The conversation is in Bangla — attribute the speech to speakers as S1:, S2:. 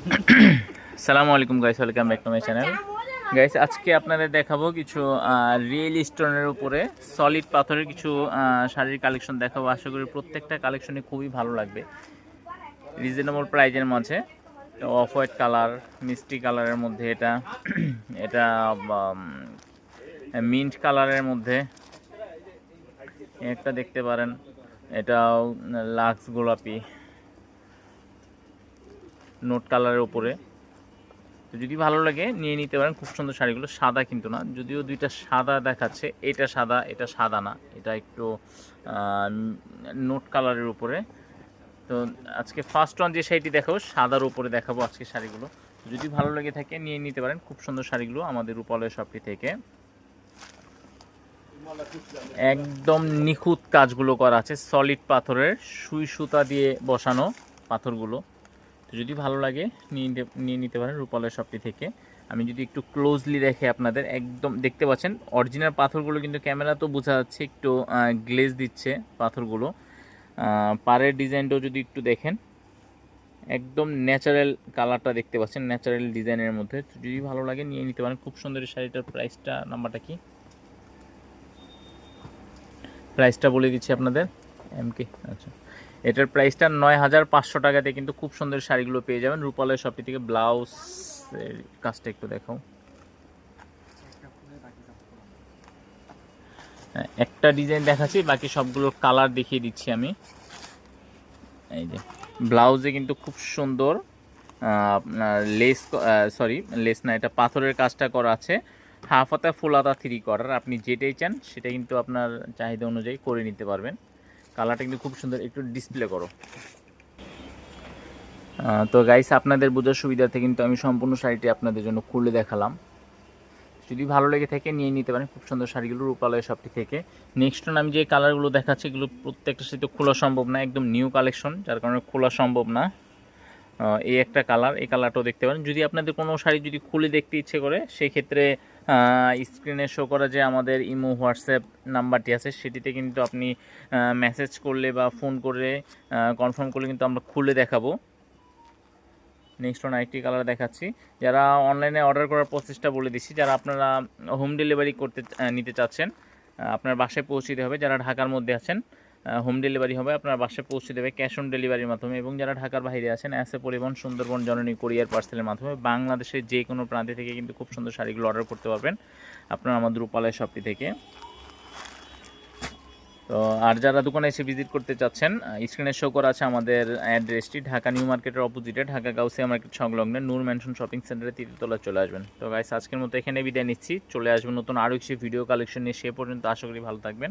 S1: সালামু আলাইকুম guys welcome back to my channel guys আজকে আপনাদের দেখাবো কিছু রিয়েল স্টোনের উপরে সলিড পাথরের কিছু শাড়ির কালেকশন দেখাবো। আশা করি প্রত্যেকটা কালেকশনই খুবই ভালো লাগবে। রিজনেবল প্রাইজের মাঝে। অফ হোয়াইট কালার মিষ্টি কালারের মধ্যে এটা। এটা মিন্ট কালারের মধ্যে। একটা দেখতে পারেন। এটাও লাক্স গোলাপি। নোট কালারের উপরে। তো যদি ভালো লাগে, নিয়ে নিতে পারেন। খুব সুন্দর শাড়িগুলো, সাদা কিন্তু না। যদিও দুইটা সাদা দেখাচ্ছে, এটা সাদা এটা সাদা না। এটা একটু নোট কালারের উপরে। তো আজকে ফার্স্ট ওয়ান যে শাড়িটি দেখাবো, সাদার উপরে দেখাবো আজকে শাড়িগুলো। যদি ভালো লেগে থাকে, নিয়ে নিতে পারেন। খুব সুন্দর শাড়িগুলো আমাদের রূপালয় শপটি থেকে। একদম নিখুঁত কাজগুলো করা আছে। সলিড পাথরের, সুই সুতা দিয়ে বসানো পাথরগুলো। তো যদি ভালো লাগে, নিয়ে নিতে- নিয়ে নিতে পারেন রূপালয় শপটি থেকে। আমি যদি একটু ক্লোজলি দেখে আপনাদের, একদম দেখতে পাচ্ছেন অরিজিনাল পাথরগুলো কিন্তু ক্যামেরা তো বোঝা যাচ্ছে, একটু গ্লেজ দিচ্ছে পাথরগুলো। পাড়ের ডিজাইনটাও যদি একটু দেখেন, একদম ন্যাচারাল কালারটা দেখতে পাচ্ছেন ন্যাচারাল ডিজাইনের মধ্যে। যদি ভালো লাগে, নিয়ে নিতে পারেন। খুব সুন্দর শাড়িটার প্রাইসটা নাম্বারটা কি? প্রাইসটা বলে দিচ্ছি আপনাদের এমকে আচ্ছা। এটার প্রাইসটা নয় হাজার পাঁচশো টাকাতে কিন্তু খুব সুন্দর শাড়িগুলো পেয়ে যাবেন। রূপালয় শপটি থেকে ব্লাউজ কাজটা একটু দেখাও। হ্যাঁ, একটা ডিজাইন দেখাচ্ছি বাকি সবগুলোর কালার দেখিয়ে দিচ্ছি আমি। এই যে ব্লাউজে কিন্তু খুব সুন্দর আপনার লেস সরি লেস না এটা পাথরের কাজটা করা আছে। হাফ হাতা ফুল হাতা থ্রি করার আপনি যেটাই চান সেটা কিন্তু আপনার চাহিদা অনুযায়ী করে নিতে পারবেন। কালারটা কিন্তু খুব সুন্দর, একটু ডিসপ্লে করো। তো গাইস আপনাদের বোঝার সুবিধার্থে কিন্তু আমি সম্পূর্ণ শাড়িটি আপনাদের জন্য খুলে দেখালাম। যদি ভালো লেগে থাকে, নিয়ে নিতে পারেন। খুব সুন্দর শাড়িগুলো রূপালয় সবটি থেকে। নেক্সট আমি যে কালারগুলো দেখাচ্ছি, এগুলো প্রত্যেকটা সাথে খোলা সম্ভব না, একদম নিউ কালেকশন যার কারণে খোলা সম্ভব না। এই একটা কালার এই কালারটাও দেখতে পারেন। যদি আপনাদের কোনো শাড়ি যদি খুলে দেখতে ইচ্ছে করে, সেক্ষেত্রে স্ক্রিনে শো করা যে আমাদের ইমো, হোয়াটসঅ্যাপ নাম্বারটি আছে, সেটিতে কিন্তু আপনি মেসেজ করলে বা ফোন করে কনফার্ম করলে কিন্তু আমরা খুলে দেখাবো। নেক্সট ওয়ান আরেকটি কালার দেখাচ্ছি। যারা অনলাইনে অর্ডার করার প্রসেসটা বলে দিচ্ছি, যারা আপনারা হোম ডেলিভারি করতে নিতে চাচ্ছেন আপনার বাসায় পৌঁছে দিতে হবে। যারা ঢাকার মধ্যে আছেন হোম ডেলিভারি হবে। আপনার বাসায় পৌঁছে দেবে ক্যাশ অন ডেলিভারির মাধ্যমে এবং যারা ঢাকার বাইরে আছেন অ্যাসে পরিবহন সুন্দরবন জননী কোরিয়ার পার্সেলের মাধ্যমে বাংলাদেশের যে কোনো প্রান্তে থেকে কিন্তু খুব সুন্দর শাড়িগুলো অর্ডার করতে পারবেন আপনারা আমাদের রূপালয় শপটি থেকে। তো আর যারা দোকানে এসে ভিজিট করতে চাচ্ছেন স্ক্রিনে শো করা আছে আমাদের অ্যাড্রেসটি ঢাকা নিউ মার্কেটের অপোজিটে ঢাকা গাউসিয়া মার্কেট সংলগ্ন নূর ম্যানশন শপিং সেন্টারে তৃতীয়তলা চলে আসবেন। তো গাইস আজকের মতো এখানে বিদায় নিচ্ছি। চলে আসবেন নতুন আরও কিছু ভিডিও কালেকশন নিয়ে। সে পর্যন্ত আশা করি ভালো থাকবেন।